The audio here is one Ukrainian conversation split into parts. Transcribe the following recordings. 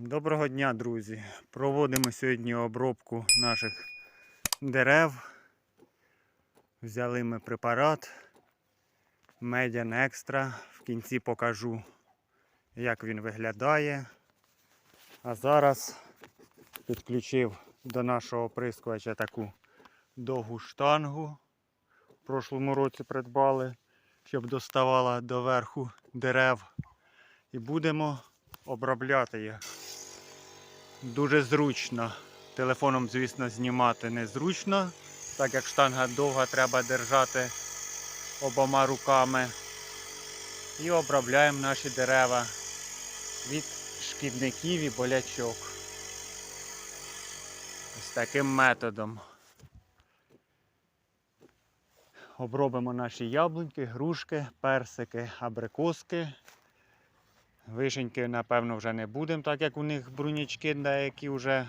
Доброго дня, друзі! Проводимо сьогодні обробку наших дерев. Взяли ми препарат Median Extra. В кінці покажу, як він виглядає. А зараз підключив до нашого оприскувача таку довгу штангу. В прошлому році придбали, щоб доставала до верху дерев. І будемо обробляти їх. Дуже зручно. Телефоном, звісно, знімати незручно, так як штанга довга треба держати обома руками. І обробляємо наші дерева від шкідників і болячок. Ось таким методом. Обробимо наші яблуньки, грушки, персики, абрикоски. Вишеньки, напевно, вже не будемо, так як у них брунячки деякі вже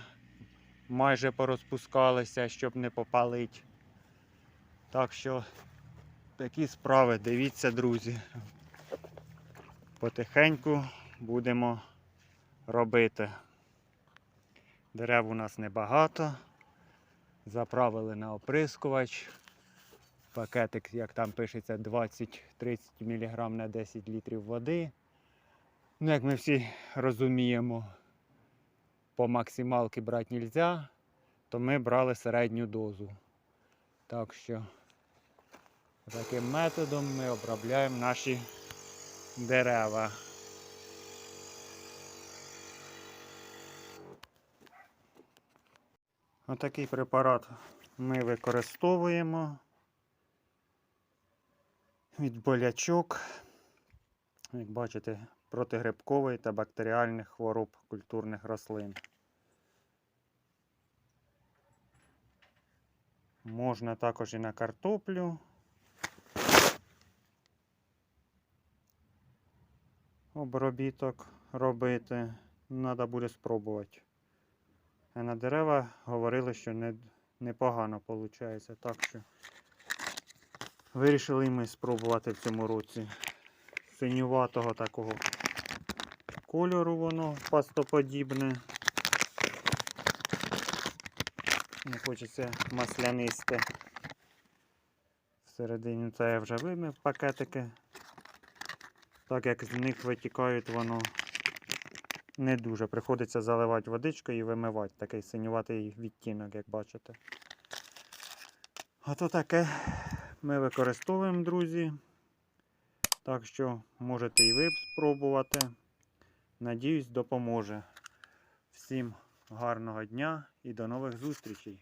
майже порозпускалися, щоб не попалить. Так що такі справи, дивіться, друзі. Потихеньку будемо робити. Дерев у нас небагато. Заправили на оприскувач. Пакетик, як там пишеться, 20-30 мг на 10 літрів води. Ну, як ми всі розуміємо, по максималки брати не можна, то ми брали середню дозу. Так що таким методом ми обробляємо наші дерева. Отакий препарат ми використовуємо від болячок. Як бачите, протигрибковий та бактеріальних хвороб культурних рослин. Можна також і на картоплю. Обробіток робити. Треба буде спробувати. А на дерева говорили, що не, непогано виходить. Так що вирішили ми спробувати в цьому році синюватого такого кольору воно пастоподібне. Не хочеться маслянисте. Всередині це я вже вимив пакетики. Так як з них витікають, воно не дуже. Приходиться заливати водичкою і вимивати такий синюватий відтінок, як бачите. Ото таке ми використовуємо, друзі. Так що можете і ви спробувати. Надіюсь, допоможе. Всім гарного дня і до нових зустрічей!